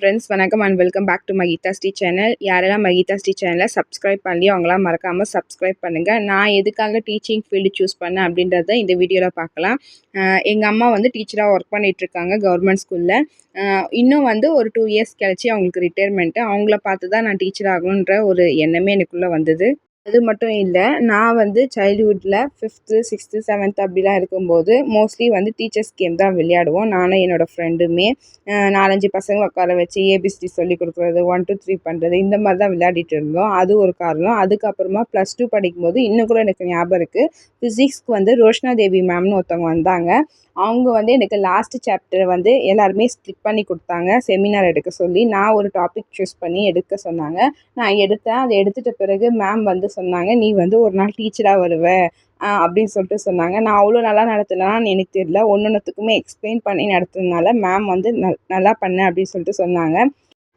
Friends வணக்கம் and welcome back to Mahitha Sri channel யாரெல்லாம் மகிதா ஸ்ரீ சேனலை சப்ஸ்கிரைப் பண்ணலையோ அவங்களாம் மறக்காமல் சப்ஸ்கிரைப் பண்ணுங்கள் நான் எதுக்காக டீச்சிங் ஃபீல்டு சூஸ் பண்ணேன் அப்படின்றத இந்த வீடியோவில் பார்க்கலாம். எங்கள் அம்மா வந்து டீச்சராக ஒர்க் பண்ணிகிட்ருக்காங்க கவர்மெண்ட் ஸ்கூலில் இன்னும் வந்து ஒரு டூ இயர்ஸ் கழிச்சு அவங்களுக்கு ரிட்டையர்மெண்ட்டு அவங்கள பார்த்து தான் நான் டீச்சர் ஆகணுன்ற ஒரு எண்ணமே எனக்குள்ளே வந்தது. அது மட்டும் இல்லை நான் வந்து சைல்ட்ஹுட்டில் ஃபிஃப்த்து சிக்ஸ்த்து செவன்த் அப்படிலாம் இருக்கும்போது மோஸ்ட்லி வந்து டீச்சர்ஸ் கேம் தான் விளையாடுவோம். நானும் என்னோடய ஃப்ரெண்டுமே நாலஞ்சு பசங்களை உட்கார வச்சு ஏபிசிடி சொல்லி கொடுக்குறது ஒன் டூ த்ரீ பண்ணுறது இந்த மாதிரி தான் விளையாடிட்டு இருந்தோம். அது ஒரு காரணம். அதுக்கப்புறமா ப்ளஸ் டூ படிக்கும்போது இன்னும் கூட எனக்கு ஞாபகம் இருக்குது ஃபிசிக்ஸ்க்கு வந்து ரோஷ்னா தேவி மேம்னு ஒருத்தவங்க வந்தாங்க. அவங்க வந்து எனக்கு லாஸ்ட்டு சாப்டர் வந்து எல்லாருமே ஸ்கிப் பண்ணி கொடுத்தாங்க. செமினார் எடுக்க சொல்லி நான் ஒரு டாபிக் சூஸ் பண்ணி எடுக்க சொன்னாங்க. நான் எடுத்தேன். அதை எடுத்துகிட்ட பிறகு மேம் வந்து சொன்னாங்க. நீ வந்து ஒரு நாள் டீச்சராக வருவ. அப்படின்னு சொல்லிட்டு சொன்னாங்க. நான் அவ்வளோ நல்லா நடத்தினான்னு எனக்கு தெரியல. ஒன்று ஒன்றுத்துக்குமே எக்ஸ்பிளைன் பண்ணி நடத்துனதுனால மேம் வந்து நல் நல்லா பண்ணேன் அப்படின்னு சொல்லிட்டு சொன்னாங்க.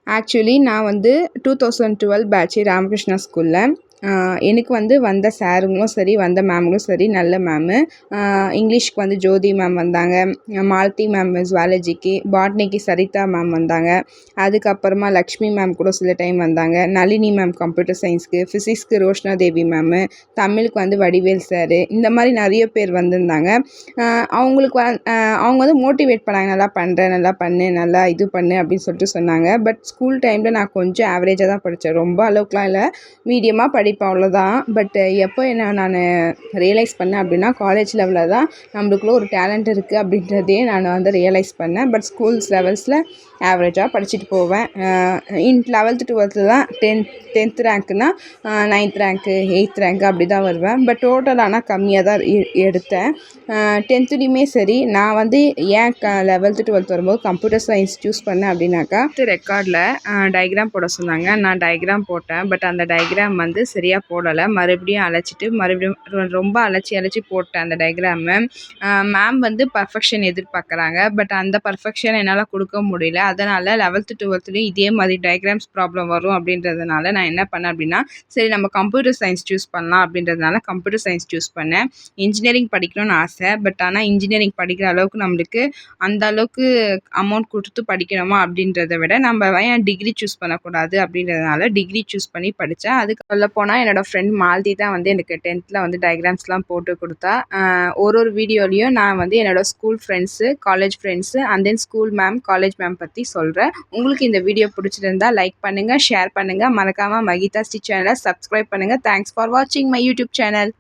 ஆக்சுவலி நான் வந்து two thousand twelve batch Ramakrishna ஸ்கூலில் எனக்கு வந்து வந்த சாருங்களும் சரி வந்த மேம்களும் சரி நல்ல மேமு இங்கிலீஷ்க்கு வந்து ஜோதி மேம் வந்தாங்க. மாலதி மேம் ஜுவாலஜிக்கு பாட்னிக்கு சரிதா மேம் வந்தாங்க. அதுக்கப்புறமா லக்ஷ்மி மேம் கூட சில டைம் வந்தாங்க. நளினி மேம் கம்ப்யூட்டர் சயின்ஸ்க்கு ஃபிசிக்ஸ்க்கு ரோஷ்னா தேவி மேமு தமிழுக்கு வந்து வடிவேல் சார். இந்த மாதிரி நிறைய பேர் வந்திருந்தாங்க. அவங்களுக்கு அவங்க வந்து மோட்டிவேட் பண்ணாங்க. நல்லா பண்ணுறேன் நல்லா பண்ணு நல்லா இது பண்ணு அப்படின்னு சொல்லிட்டு சொன்னாங்க. பட் ஸ்கூல் டைமில் நான் கொஞ்சம் ஆவரேஜாக தான் படித்தேன். ரொம்ப அளவுக்குலாம் இல்லை. மீடியமாக படி படிப்பேன் அவ்வளோதான் பட்டு எப்போ என்ன நான் ரியலைஸ் பண்ணேன் அப்படின்னா காலேஜ் லெவலில் தான் நம்மளுக்குள்ள ஒரு டேலண்ட் இருக்குது அப்படின்றதையே நான் வந்து ரியலைஸ் பண்ணேன். பட் ஸ்கூல்ஸ் லெவல்ஸில் ஆவரேஜாக படிச்சுட்டு போவேன். இன் லெவல்த்து டுவெல்த்து தான் டென்த் டென்த் ரேங்க்குனா நைன்த் ரேங்க்கு எயித் ரேங்க்கு அப்படி தான் வருவேன். பட் டோட்டல் ஆனால் கம்மியாக தான் எடுத்தேன். டென்த்துலேயுமே சரி நான் வந்து ஏன் க லெவல்த்து டுவெல்த் வரும்போது கம்ப்யூட்டர் சயின்ஸ் சூஸ் பண்ணேன் அப்படின்னாக்கா ரெக்கார்டில் டயக்ராம் போட சொன்னாங்க. நான் டயக்ராம் போட்டேன். பட் அந்த டயக்ராம் வந்து சரியாக போடலை. மறுபடியும் அழைச்சிட்டு மறுபடியும் ரொம்ப அழைச்சி அழைச்சி போட்டேன் அந்த டயக்ராமு மேம் வந்து பர்ஃபெக்ஷன் எதிர்பார்க்குறாங்க. பட் அந்த பர்ஃபெக்ஷன் என்னால் கொடுக்க முடியல. அதனால் லெவல்த்து டுவெல்த்துலேயும் இதே மாதிரி டயக்ராம்ஸ் ப்ராப்ளம் வரும் அப்படின்றதுனால நான் என்ன பண்ணேன் அப்படின்னா சரி நம்ம கம்ப்யூட்டர் சயின்ஸ் சூஸ் பண்ணலாம் அப்படின்றதுனால கம்ப்யூட்டர் சயின்ஸ் சூஸ் பண்ணேன். இன்ஜினியரிங் படிக்கணும்னு ஆசை. பட் ஆனால் இன்ஜினியரிங் படிக்கிற அளவுக்கு நம்மளுக்கு அந்த அளவுக்கு அமௌண்ட் கொடுத்து படிக்கணுமா அப்படின்றத விட நம்ம ஏன் டிகிரி சூஸ் பண்ணக்கூடாது அப்படின்றதுனால டிகிரி சூஸ் பண்ணி படித்தேன் அதுக்கு சொல்ல போனால் என்னோடய ஃப்ரெண்ட் மால்தி தான் வந்து எனக்கு டென்த்தில் வந்து டயக்ராம்ஸ்லாம் போட்டு கொடுத்தா. ஒரு ஒரு வீடியோலையும் நான் வந்து என்னோடய school friends college friends and then school ma'am college ma'am பற்றி சொல்கிறேன் உங்களுக்கு இந்த வீடியோ பிடிச்சிருந்தா லைக் பண்ணுங்கள் ஷேர் பண்ணுங்கள் மறக்காமல் மகிதா ஸ்டி சேனலை சப்ஸ்கிரைப் பண்ணுங்கள் தேங்க்ஸ் ஃபார் வாட்சிங் மை யூடியூப் சேனல்